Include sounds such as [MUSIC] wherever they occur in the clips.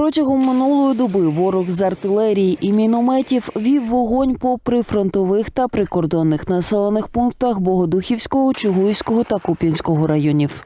Протягом минулої доби ворог з артилерії і мінометів вів вогонь по прифронтових та прикордонних населених пунктах Богодухівського, Чугуївського та Куп'янського районів.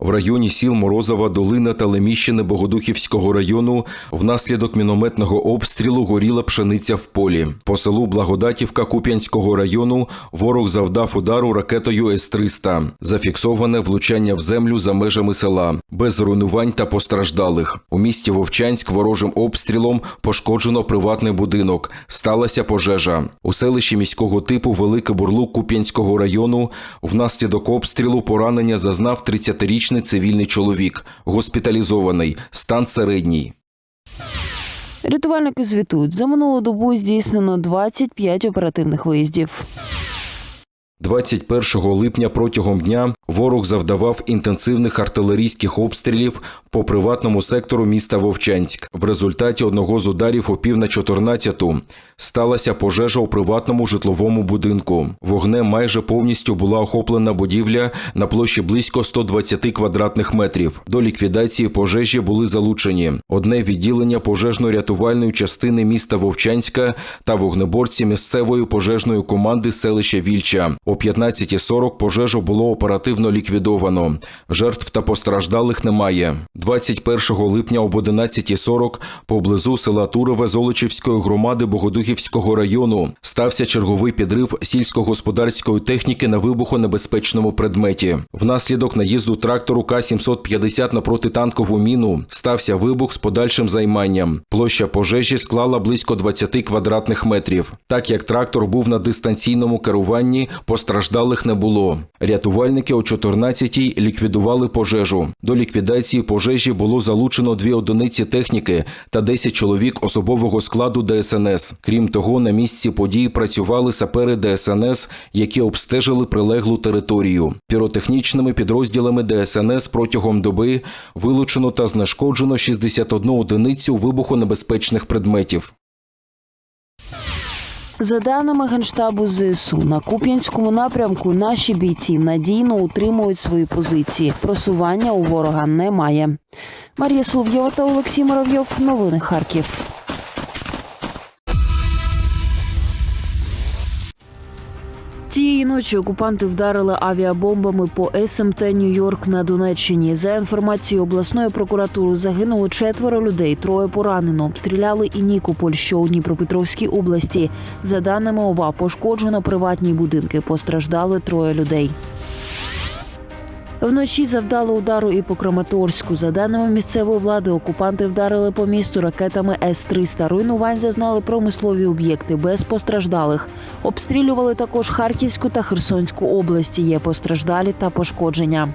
В районі сіл Морозова, Долина та Леміщини Богодухівського району внаслідок мінометного обстрілу горіла пшениця в полі. По селу Благодатівка Куп'янського району ворог завдав удару ракетою С-300. Зафіксоване влучання в землю за межами села, без руйнувань та постраждалих. У місті Вовчанськ ворожим обстрілом пошкоджено приватний будинок. Сталася пожежа. У селищі міського типу Великий Бурлук Куп'янського району внаслідок обстрілу поранення зазнав 30-річний цивільний чоловік, госпіталізований, стан середній. Рятувальники звітують, за минулу добу здійснено 25 оперативних виїздів. 21 липня протягом дня ворог завдавав інтенсивних артилерійських обстрілів по приватному сектору міста Вовчанськ. В результаті одного з ударів о пів на 14-ту сталася пожежа у приватному житловому будинку. Вогнем майже повністю була охоплена будівля на площі близько 120 квадратних метрів. До ліквідації пожежі були залучені одне відділення пожежно-рятувальної частини міста Вовчанська та вогнеборці місцевої пожежної команди селища Вільча. О 15.40 пожежу було оперативно ліквідовано. Жертв та постраждалих немає. 21 липня об 11.40 поблизу села Турове Золочівської громади Богодухівського району стався черговий підрив сільськогосподарської техніки на вибухонебезпечному предметі. Внаслідок наїзду трактору К-750 на протитанкову міну стався вибух з подальшим займанням. Площа пожежі склала близько 20 квадратних метрів. Так як трактор був на дистанційному керуванні, постраждалих не було. Рятувальники о 14-й ліквідували пожежу. До ліквідації пожежі було залучено дві одиниці техніки та 10 чоловік особового складу ДСНС. Крім того, на місці події працювали сапери ДСНС, які обстежили прилеглу територію. Піротехнічними підрозділами ДСНС протягом доби вилучено та знешкоджено 61 одиницю вибухонебезпечних предметів. За даними Генштабу ЗСУ, на Куп'янському напрямку наші бійці надійно утримують свої позиції. Просування у ворога немає. Марія Соловйова та Олексій Моровйов. Новини Харків. Цієї ночі окупанти вдарили авіабомбами по СМТ Нью-Йорк на Донеччині. За інформацією обласної прокуратури, загинуло четверо людей, троє поранено. Обстріляли і Нікополь, що у Дніпропетровській області. За даними ОВА, пошкоджено приватні будинки. Постраждали троє людей. Вночі завдали удару і по Краматорську. За даними місцевої влади, окупанти вдарили по місту ракетами С-300. Руйнувань зазнали промислові об'єкти без постраждалих. Обстрілювали також Харківську та Херсонську області. Є постраждалі та пошкодження.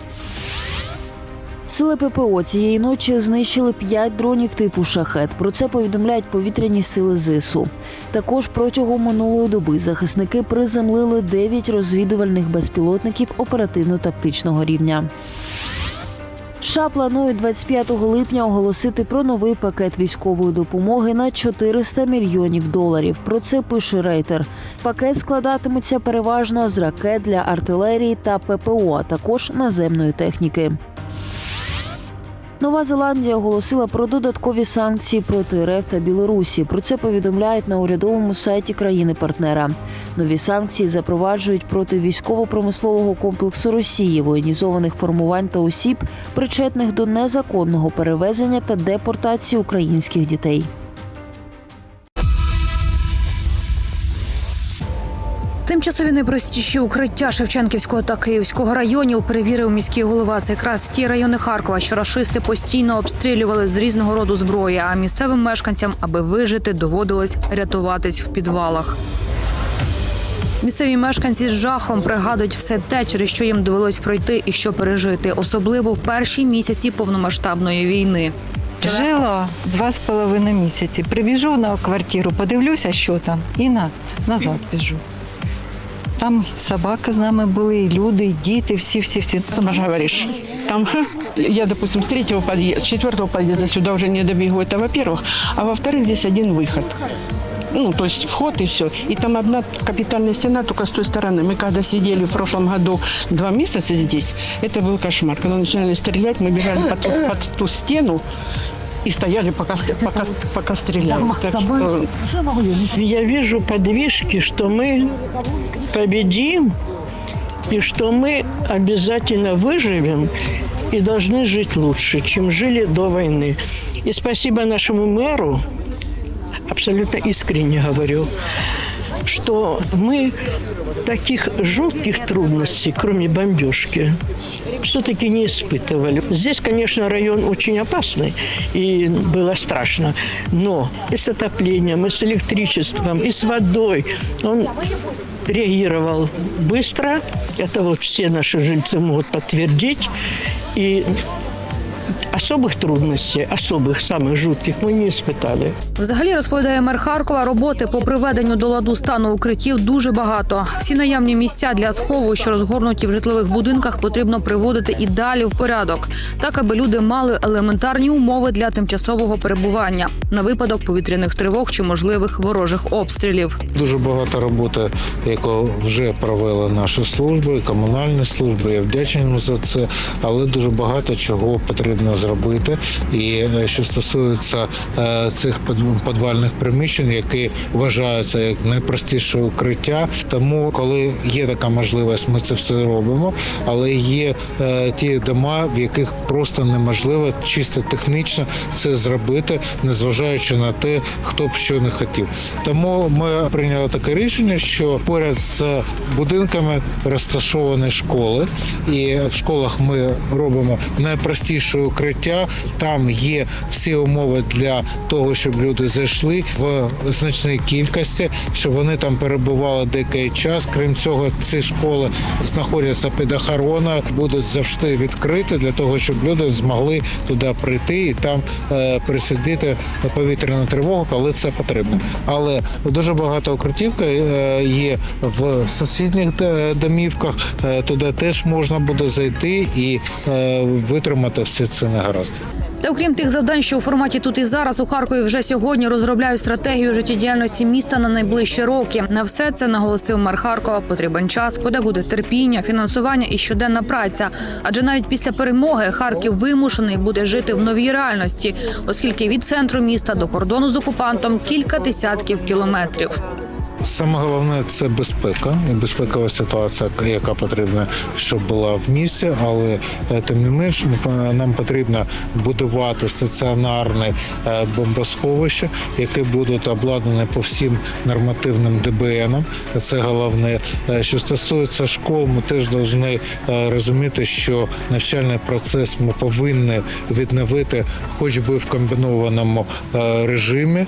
Сили ППО цієї ночі знищили п'ять дронів типу шахет. Про це повідомляють повітряні сили ЗСУ. Також протягом минулої доби захисники приземлили 9 розвідувальних безпілотників оперативно-тактичного рівня. США планують 25 липня оголосити про новий пакет військової допомоги на 400 мільйонів доларів. Про це пише Рейтер. Пакет складатиметься переважно з ракет для артилерії та ППО, а також наземної техніки. Нова Зеландія оголосила про додаткові санкції проти РФ та Білорусі. Про це повідомляють на урядовому сайті країни-партнера. Нові санкції запроваджують проти військово-промислового комплексу Росії, воєнізованих формувань та осіб, причетних до незаконного перевезення та депортації українських дітей. Тимчасові найпростіші укриття Шевченківського та Київського районів перевірив міський голова. Це якраз ті райони Харкова, що рашисти постійно обстрілювали з різного роду зброї. А місцевим мешканцям, аби вижити, доводилось рятуватись в підвалах. Місцеві мешканці з жахом пригадують все те, через що їм довелось пройти і що пережити, особливо в перші місяці повномасштабної війни. Жила два з половиною місяці. Прибіжу на квартиру, подивлюся, що там, і на, назад біжу. Там собаки з нами були, і люди, і діти, всі-всі-всі. Сама же говоришь. Там ха, [LAUGHS] я, допустим, с третьего подъезда, с четвертого подъезда сюда уже не добегу, это во-первых. А во-вторых, здесь один выход. Ну, то есть вход и все. И там одна капитальная стена только с той стороны. Мы когда сидели в прошлом году два месяца здесь, это был кошмар. Когда начинали стрелять, мы бежали под, под ту стену, и стояли, пока, пока, пока стреляли. Так что Я вижу подвижки, что мы победим и что мы обязательно выживем и должны жить лучше, чем жили до войны. И спасибо нашему мэру, абсолютно искренне говорю, что мы таких жутких трудностей, кроме бомбежки, все-таки не испытывали. Здесь, конечно, район очень опасный, и было страшно. Но и с отоплением, и с электричеством, и с водой он реагировал быстро. Это вот все наши жильцы могут подтвердить. И особых трудностей, особых, самых жутких мы не испытали. Взагалі розповідає мер Харкова, роботи по приведенню до ладу стану укриттів дуже багато. Всі наявні місця для схову, що розгорнуті в житлових будинках, потрібно приводити і далі в порядок, так аби люди мали елементарні умови для тимчасового перебування на випадок повітряних тривог чи можливих ворожих обстрілів. Дуже багато роботи, яку вже провели наші служби, комунальні служби. Я вдячний їм за це, але дуже багато чого потрібно зробити. І е, що стосується е, цих підвальних приміщень, які вважаються як найпростіше укриття. Тому, коли є така можливість, ми це все робимо. Але є е, ті дома, в яких просто неможливо чисто технічно це зробити, незважаючи на те, хто б що не хотів. Тому ми прийняли таке рішення, що поряд з будинками розташовані школи, і в школах ми робимо найпростіше укриття. Там є всі умови для того, щоб люди зайшли в значній кількості, щоб вони там перебували деякий час. Крім цього, ці школи знаходяться під охороною, будуть завжди відкриті для того, щоб люди змогли туди прийти і там е, присидіти повітряну тривогу, коли це потрібно. Але дуже багато укриттів е, є в сусідніх е, домівках. Туди теж можна буде зайти і витримати всі ці негаразди. Та окрім тих завдань, що у форматі тут і зараз у Харкові вже сьогодні розробляють стратегію життєдіяльності міста на найближчі роки. На все це наголосив мер Харкова. Потрібен час, буде терпіння, фінансування і щоденна праця. Адже навіть після перемоги Харків вимушений буде жити в новій реальності, оскільки від центру міста до кордону з окупантом кілька десятків кілометрів. Саме головне це безпека і безпекова ситуація, яка потрібна, щоб була в місті. Але е, тим не менш, нам потрібно будувати стаціонарне е, бомбосховище, яке будуть обладнані по всім нормативним ДБНам. Це головне. Е, Що стосується школ, ми теж повинні розуміти, що навчальний процес ми повинні відновити, хоч би в комбінованому режимі.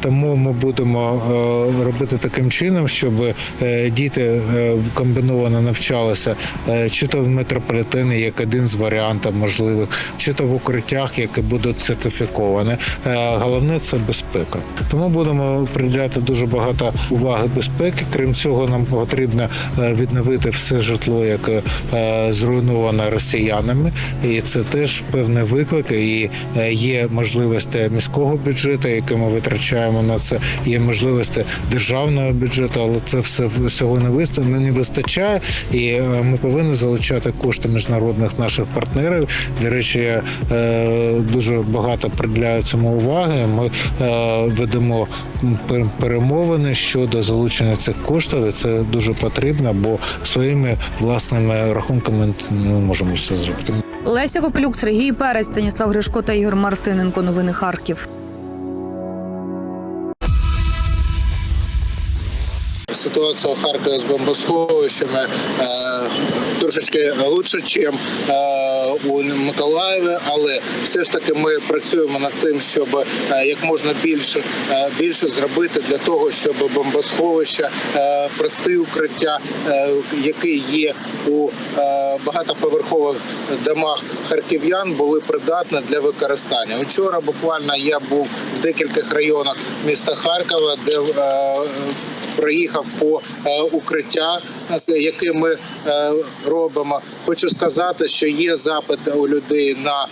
Тому ми будемо робити таким чином, щоб е, діти е, комбіновано навчалися е, чи то в метрополітені як один з варіантів можливих, чи то в укриттях, які будуть сертифіковані. Головне це безпека. Тому будемо приділяти дуже багато уваги безпеки. Крім цього, нам потрібно відновити все житло, яке е, зруйновано росіянами, і це теж певний виклик. І є можливості міського бюджету, які ми витрачаємо на це. Є можливості державного бюджету, але це все всього не виста- не вистачає. І е, ми повинні залучати кошти міжнародних наших партнерів. До речі, е, дуже багато приділяю цьому уваги. Ми е, ведемо пер- перемовини щодо залучення цих коштів. І це дуже потрібно, бо своїми власними рахунками не можемо все зробити. Леся Копелюк, Сергій Перець, Станіслав Гришко та Ігор Мартиненко. Новини Харків. Ситуація у Харкові з бомбосховищами е, трошечки лучше, ніж е, у Миколаєві, але все ж таки ми працюємо над тим, щоб е, як можна більше більше зробити для того, щоб бомбосховища, прості укриття, які є у багатоповерхових домах харків'ян, були придатні для використання. Вчора буквально я був в декількох районах міста Харкова, де е, проїхав по е, укриття, е, яке ми е, робимо. Хочу сказати, що є запит у людей на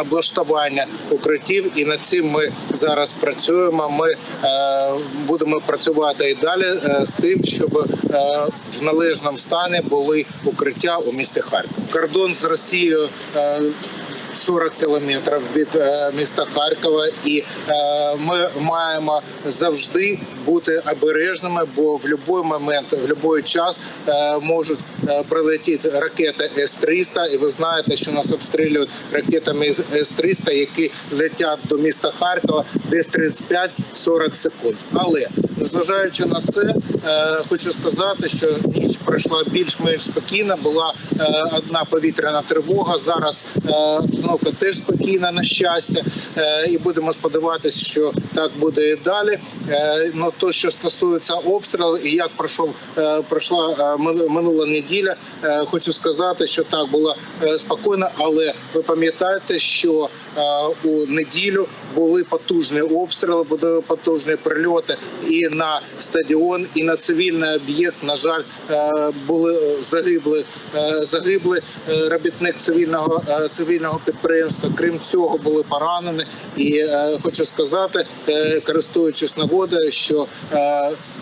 облаштування укриттів, і над цим ми зараз працюємо. Ми будемо працювати і далі з тим, щоб в належному стані були укриття у місті Харків. Кордон з Росією. Е, 40 кілометрів від е, міста Харкова, і е, ми маємо завжди бути обережними, бо в будь-який момент, в будь-який час е, можуть прилетіти ракети С-300, і ви знаєте, що нас обстрілюють ракетами С-300, які летять до міста Харкова десь 35-40 секунд. Але незважаючи на це, е, хочу сказати, що ніч пройшла більш-менш спокійно. Була е, одна повітряна тривога. Зараз е, обстановка теж спокійна, на щастя, Е, і будемо сподіватися, що так буде і далі. Е, ну то, що стосується обстрілу, і як пройшов е, пройшла е, минула неділя, е, хочу сказати, що так було е, спокійно, але ви пам'ятаєте, що е, у неділю були потужні обстріли, були потужні прильоти і на стадіон, і на цивільний об'єкт. На жаль, е, були е, загибли е, загибли робітник цивільного цивільного підприємства. Крім цього, були поранені. І хочу сказати, користуючись нагодою, що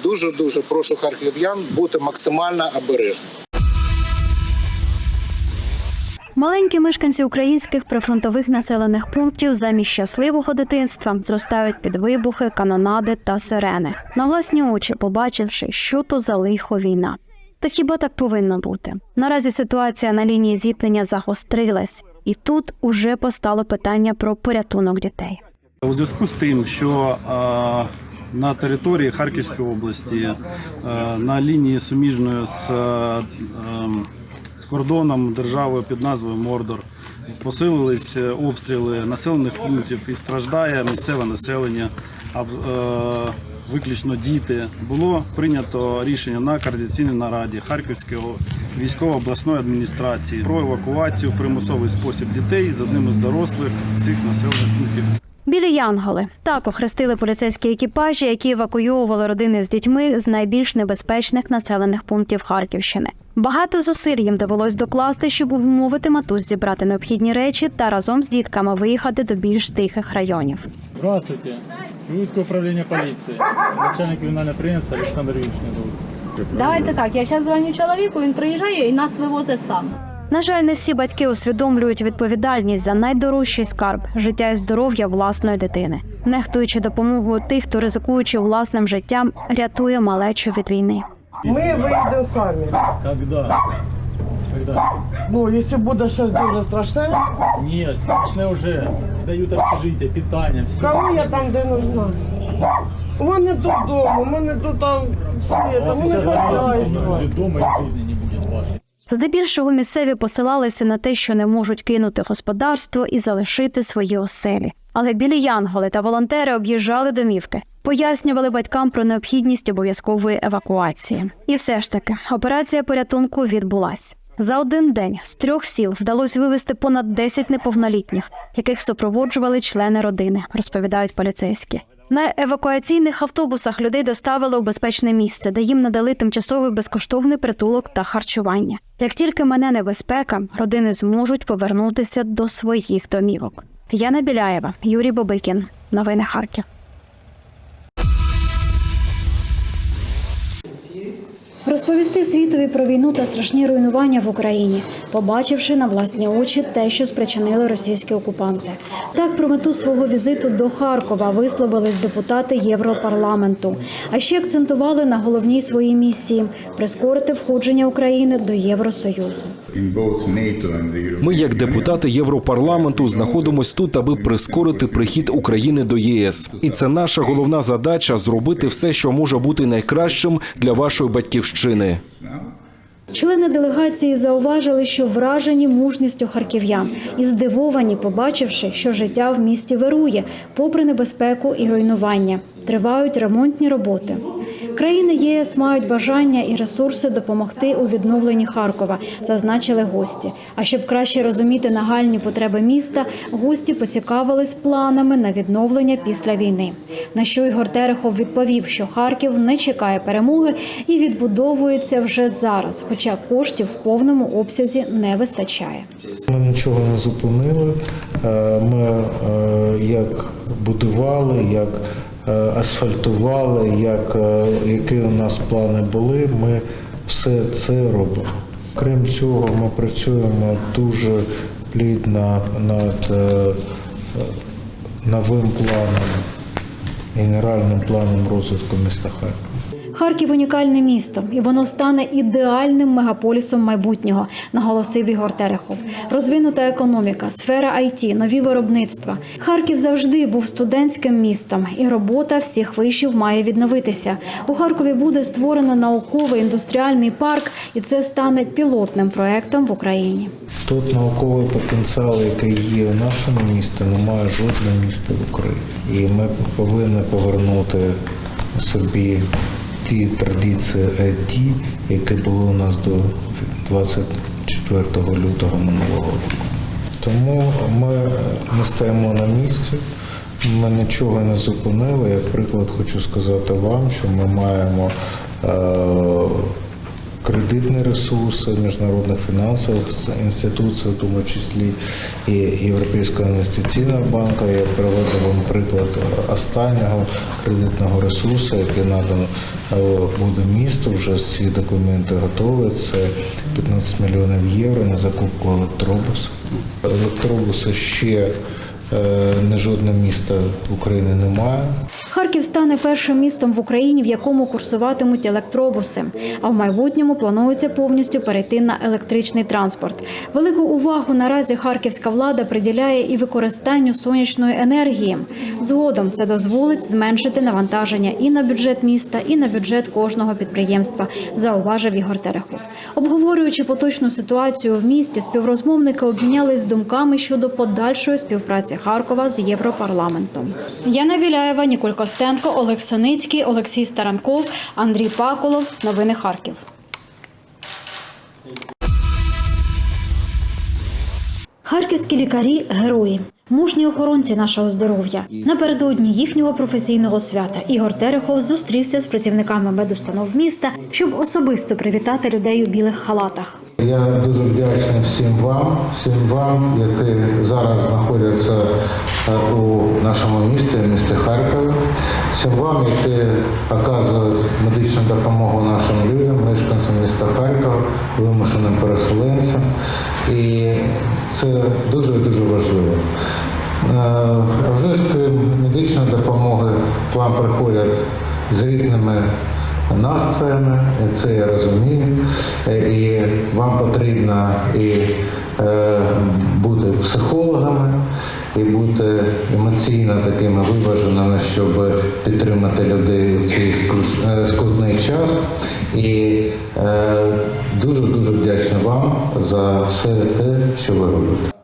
дуже дуже прошу харків'ян бути максимально обережними. Маленькі мешканці українських прифронтових населених пунктів замість щасливого дитинства зростають під вибухи, канонади та сирени, на власні очі побачивши, що то за лихо війна. Та хіба так повинно бути? Наразі ситуація на лінії зіткнення загострилась, і тут уже постало питання про порятунок дітей. У зв'язку з тим, що е, на території Харківської області на лінії суміжної з, ем, кордоном держави під назвою Мордор посилились е, обстріли населених пунктів і страждає місцеве населення, а е, виключно діти. Було прийнято рішення на координаційній нараді Харківської військово-обласної адміністрації про евакуацію в примусовий спосіб дітей з одним із дорослих з цих населених пунктів Білі Янголи так охрестили поліцейські екіпажі, які евакуйовували родини з дітьми з найбільш небезпечних населених пунктів Харківщини. Багато зусиль їм довелось докласти, щоб вмовити матусь зібрати необхідні речі та разом з дітками виїхати до більш тихих районів. Здравствуйте. Юридское управление полиции. Начальник криминального приемства Александр Юрьевич зовут. Давайте так. Я зараз дзвоню чоловіку, він приїжджає і нас вивозить сам. На жаль, не всі батьки усвідомлюють відповідальність за найдорожчий скарб життя і здоров'я власної дитини, нехтуючи допомогою тих, хто ризикуючи власним життям, рятує малечу від війни. Ми вийдемо самі. Когда? Когда? Ну, якщо буде щось дуже страшне, Нет, страшне уже. Дают общежитие, питание, все. кому я там де нужна? У мене тут вдома, у мене тут там світ, у мене хазяйство. будет дома и жизни не. Здебільшого місцеві посилалися на те, що не можуть кинути господарство і залишити свої оселі. Але білі янголи та волонтери об'їжджали домівки, пояснювали батькам про необхідність обов'язкової евакуації. І все ж таки, операція порятунку відбулась. За один день з трьох сіл вдалося вивезти понад 10 неповнолітніх, яких супроводжували члени родини, розповідають поліцейські. На евакуаційних автобусах людей доставили у безпечне місце, де їм надали тимчасовий безкоштовний притулок та харчування. Як тільки мене небезпека, родини зможуть повернутися до своїх домівок. Яна Біляєва, Юрій Бобикін. Новини Харків. Розповісти світові про війну та страшні руйнування в Україні, побачивши на власні очі те, що спричинили російські окупанти. Так про мету свого візиту до Харкова висловились депутати Європарламенту. А ще акцентували на головній своїй місії прискорити входження України до Євросоюзу. Ми, як депутати Європарламенту, знаходимось тут, аби прискорити прихід України до ЄС. І це наша головна задача зробити все, що може бути найкращим для вашої батьківщини. Члени делегації зауважили, що вражені мужністю харків'ян і здивовані, побачивши, що життя в місті вирує, попри небезпеку і руйнування. Тривають ремонтні роботи. Країни ЄС мають бажання і ресурси допомогти у відновленні Харкова, зазначили гості. А щоб краще розуміти нагальні потреби міста, гості поцікавились планами на відновлення після війни. На що Ігор Терехов відповів, що Харків не чекає перемоги і відбудовується вже зараз, хоча коштів в повному обсязі не вистачає. Ми нічого не зупинили. Е, Ми е, як будували, як асфальтували, як, е, які у нас плани були, ми все це робимо. Крім цього, ми працюємо дуже плідно над е, новим планом, генеральним планом розвитку міста Харкова. Харків унікальне місто, і воно стане ідеальним мегаполісом майбутнього, наголосив Ігор Терехов. Розвинута економіка, сфера IT, нові виробництва. Харків завжди був студентським містом, і робота всіх вишів має відновитися. У Харкові буде створено науковий індустріальний парк, і це стане пілотним проектом в Україні. Тот науковий потенціал, який є у нашому місті, немає жодного міста в Україні. І ми повинні повернути собі ті традиції IT, які були у нас до 24 лютого минулого року. Тому ми не стоїмо на місці. Ми нічого не зупинили. Як приклад, хочу сказати вам, що ми маємо е, кредитні ресурси міжнародних фінансових інституцій, в тому числі і Європейського інвестиційного банку. Я приведу вам приклад останнього кредитного ресурсу, який надан е, буде місто. Вже всі документи готові. Це 15 мільйонів євро на закупку електробусу. Електробуса ще е, не жодне місто України немає. Харків стане першим містом в Україні, в якому курсуватимуть електробуси. А в майбутньому планується повністю перейти на електричний транспорт. Велику увагу наразі харківська влада приділяє і використанню сонячної енергії. Згодом це дозволить зменшити навантаження і на бюджет міста, і на бюджет кожного підприємства, зауважив Ігор Терехов. Обговорюючи поточну ситуацію в місті, співрозмовники обмінялись думками щодо подальшої співпраці Харкова з Європарламентом. Яна Біляєва, Ніколь Костенко, Олег Саницький, Олексій Старанков, Андрій Паколов. Новини Харків. Харківські лікарі герої. Мужні охоронці нашого здоров'я напередодні їхнього професійного свята Ігор Терехов зустрівся з працівниками медустанов міста, щоб особисто привітати людей у білих халатах. Я дуже вдячний всім вам, всім вам, які зараз знаходяться е, у нашому місті, місті Харкові, всім вам, які оказують медичну допомогу нашим людям, мешканцям міста Харкова, вимушеним переселенцям. І це дуже дуже важливо. А вже ж крім медичної допомоги вам приходять з різними настроями, це я розумію. Е, І вам потрібно і е, бути психологами, і бути емоційно такими виваженими, щоб підтримати людей у цей е, скрутний час. І е, дуже дуже вдячний вам за все те, що ви робите.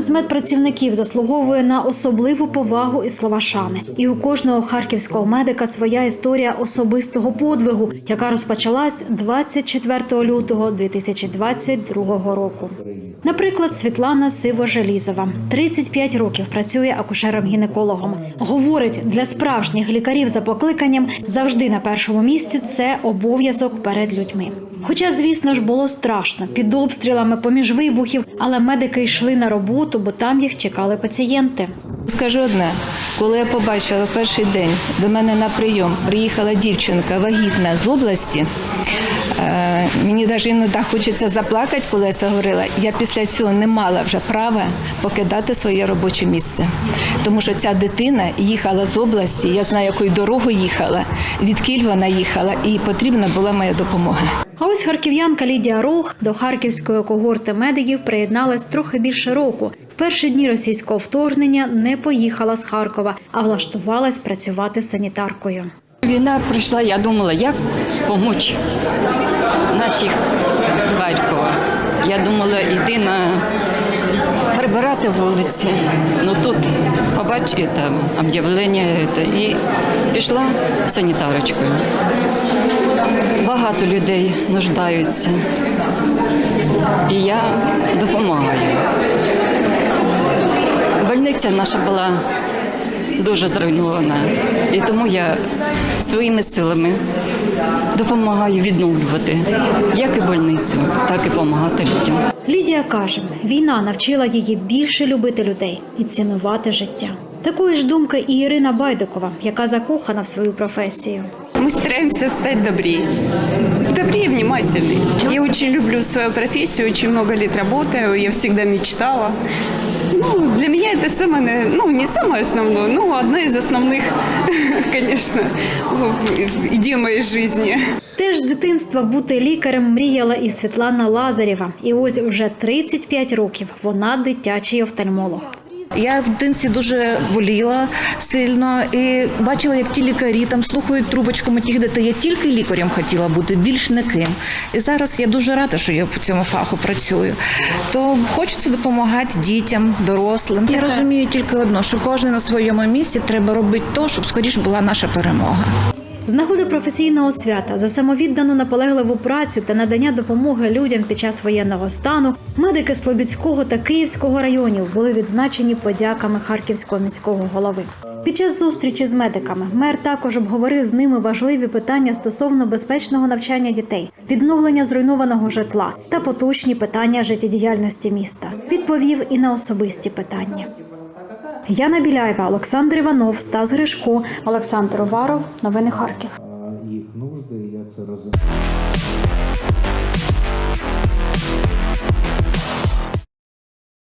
Кожен з медпрацівників заслуговує на особливу повагу і слова шани. І у кожного харківського медика своя історія особистого подвигу, яка розпочалась 24 лютого 2022 року. Наприклад, Світлана Сиво-Желізова 35 років працює акушером-гінекологом. Говорить, для справжніх лікарів за покликанням завжди на першому місці це обов'язок перед людьми. Хоча, звісно ж, було страшно під обстрілами поміж вибухів, але медики йшли на роботу, бо там їх чекали пацієнти. Скажу одне, коли я побачила в перший день до мене на прийом приїхала дівчинка вагітна з області. е, Мені навіть іноді хочеться заплакати, коли я це говорила. Я після цього не мала вже права покидати своє робоче місце, тому що ця дитина їхала з області. Я знаю, якою дорогою їхала, від Кіль вона їхала, і потрібна була моя допомога. А ось харків'янка Лідія Рох до харківської когорти медиків приєдналась трохи більше року. Перші дні російського вторгнення не поїхала з Харкова, а влаштувалась працювати санітаркою. Війна прийшла, я думала, як допомогти наших Харкова. Я думала, йди на прибирати вулиці. Ну тут побач там об'явлення і пішла санітарочкою. Багато людей нуждаються. І я допомагаю. Больниця наша була дуже зруйнована. І тому я своїми силами допомагаю відновлювати як і больницю, так і допомагати людям. Лідія каже, війна навчила її більше любити людей і цінувати життя. Такої ж думки і Ірина Байдикова, яка закохана в свою професію. Ми стараємося стати добрі. добрее, внимательный. Я очень люблю свою профессию, очень много лет работаю, я всегда мечтала. Ну, для меня это самое, ну, не самое основное, но одна из основных, [LAUGHS] конечно, идей моей жизни. Теж з дитинства бути лікарем мріяла і Світлана Лазарєва. І ось вже 35 років вона дитячий офтальмолог. Я в дитинстві дуже боліла сильно і бачила, як ті лікарі там слухають трубочку тих дітей. Я тільки лікарем хотіла бути, більш не ким. І зараз я дуже рада, що я в цьому фаху працюю. То хочеться допомагати дітям, дорослим. Я розумію тільки одно, що кожен на своєму місці треба робити то, щоб скоріш була наша перемога. З нагоди професійного свята за самовіддану наполегливу працю та надання допомоги людям під час воєнного стану медики Слобідського та Київського районів були відзначені подяками Харківського міського голови. Під час зустрічі з медиками мер також обговорив з ними важливі питання стосовно безпечного навчання дітей, відновлення зруйнованого житла та поточні питання життєдіяльності міста. Відповів і на особисті питання. Яна Біляєва, Олександр Іванов, Стас Гришко, Олександр Уваров. Новини Харків.